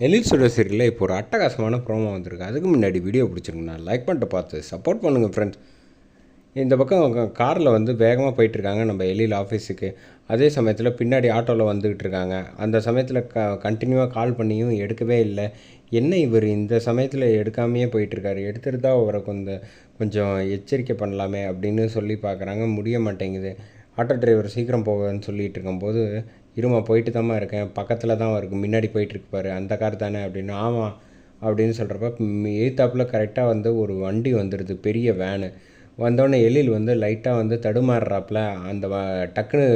எலில் சுடர் சீரியலில் இப்போ ஒரு அட்டகாசமான ப்ரோமோ வந்திருக்கு. அதுக்கு முன்னாடி வீடியோ பிடிச்சிருக்குண்ணா. லைக் பண்ணிட்டு பார்த்து சப்போர்ட் பண்ணுங்கள் ஃப்ரெண்ட்ஸ் இந்த பக்கம் காரில் வந்து வேகமாக போயிட்டுருக்காங்க நம்ம எலியில் ஆஃபீஸுக்கு அதே சமயத்தில் பின்னாடி ஆட்டோவில் வந்துக்கிட்டு இருக்காங்க அந்த சமயத்தில் க கண்டினியூவாக கால் பண்ணியும் எடுக்கவே இல்லை. என்ன இவர் இந்த சமயத்தில் எடுக்காமையே போயிட்டுருக்காரு? எடுத்துகிட்டு அவரை கொஞ்சம் கொஞ்சம் எச்சரிக்கை பண்ணலாமே அப்படின்னு சொல்லி பார்க்குறாங்க. முடிய மாட்டேங்குது. ஆட்டோ டிரைவர் சீக்கிரம் போகன்னு சொல்லிகிட்டு இருக்கும்போது இருமா போயிட்டு தாம்மா இருக்கேன். பக்கத்தில் தான் இருக்குது முன்னாடி போயிட்டுருக்கு பாரு. அந்த கார் தானே அப்படின்னு. ஆமாம் அப்படின்னு சொல்கிறப்ப எய்த்தாப்பில் கரெக்டாக வந்து ஒரு வண்டி வந்துடுது பெரிய வேனு வந்தோடனே எழில் வந்து லைட்டாக வந்து தடுமாறுறாப்புல. அந்த வ டக்குன்னு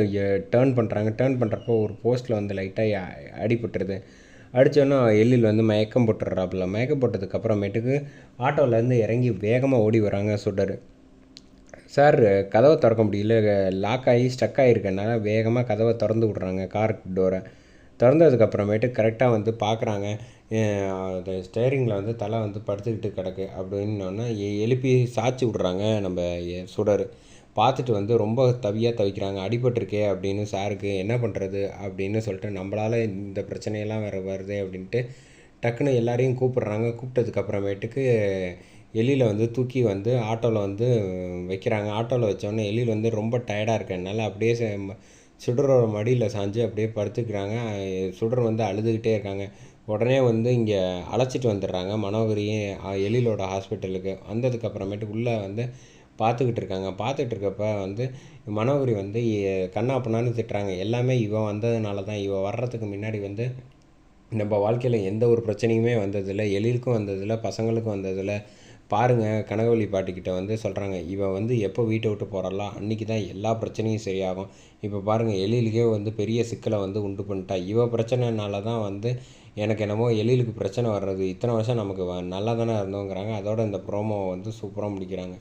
டேர்ன் பண்ணுறாங்க டேர்ன் பண்ணுறப்போ ஒரு போஸ்ட்டில் வந்து லைட்டாக அடிபட்டுருது. அடித்தோன்னா எல்லில் வந்து மயக்கம் போட்டுடுறாப்புல. மயக்கம் போட்டதுக்கப்புறமேட்டுக்கு ஆட்டோவிலேருந்து இறங்கி வேகமாக ஓடி வராங்க சுடர். சார் கதவை திறக்க முடியல. லாக் ஆகி ஸ்டக் ஆகிருக்கனால வேகமாக கதவை திறந்து விட்றாங்க. கார் டோரை திறந்ததுக்கப்புறமேட்டு கரெக்டாக வந்து பார்க்குறாங்க அந்த ஸ்டேரிங்கில் வந்து தலை வந்து படுத்துக்கிட்டு கிடக்கு. அப்படின்னோடனே எழுப்பி சாய்ச்சி விட்றாங்க நம்ம சுடர். பார்த்துட்டு வந்து ரொம்ப தவியாக தவிக்கிறாங்க. அடிபட்டிருக்கே அப்படின்னு சாருக்கு என்ன பண்ணுறது அப்படின்னு சொல்லிட்டு நம்மளால் இந்த பிரச்சனையெல்லாம் வேறு வருது அப்படின்ட்டு டக்குன்னு எல்லாரையும் கூப்பிட்றாங்க. கூப்பிட்டதுக்கப்புறமேட்டுக்கு எலியில் வந்து தூக்கி வந்து ஆட்டோவில் வந்து வைக்கிறாங்க. ஆட்டோவில் வச்சோடனே எலியில் வந்து ரொம்ப டயர்டாக இருக்கனால அப்படியே சுடரோட மடியில் சாஞ்சு அப்படியே படுத்துக்கிறாங்க. சுடர் வந்து அழுதுகிட்டே இருக்காங்க. உடனே வந்து இங்கே அழைச்சிட்டு வந்துடுறாங்க. மனோகரியும் எழிலோட ஹாஸ்பிட்டலுக்கு. வந்ததுக்கப்புறமேட்டு உள்ளே வந்து பார்த்துக்கிட்டு இருக்காங்க. பார்த்துட்டு இருக்கப்ப வந்து மனோகரி வந்து கண்ணா பண்ணான்னு திட்டுறாங்க. எல்லாமே இவன் வந்ததுனால தான். இவன் வர்றதுக்கு முன்னாடி வந்து நம்ம வாழ்க்கையில் எந்த ஒரு பிரச்சனையுமே வந்ததில்லை. எழிலுக்கும் வந்ததில்லை. பசங்களுக்கும் வந்ததில்லை. பாருங்கள் கனகவழி பாட்டிக்கிட்ட வந்து சொல்கிறாங்க இவன் வந்து எப்போ வீட்டை விட்டு போகிறாளோ அன்றைக்கி தான் எல்லா பிரச்சனையும் சரியாகும். இப்போ பாருங்கள் எழிலுக்கே வந்து பெரிய சிக்கலை வந்து உண்டு பண்ணிட்டா. இவ பிரச்சனைனால தான் வந்து எனக்கு என்னமோ எழிலுக்கு பிரச்சனை வர்றது. இத்தனை வருஷம் நமக்கு நல்லா தானே இருந்தோங்கிறாங்க. அதோட இந்த ப்ரோமோவை வந்து சூப்பராக முடிக்கிறாங்க.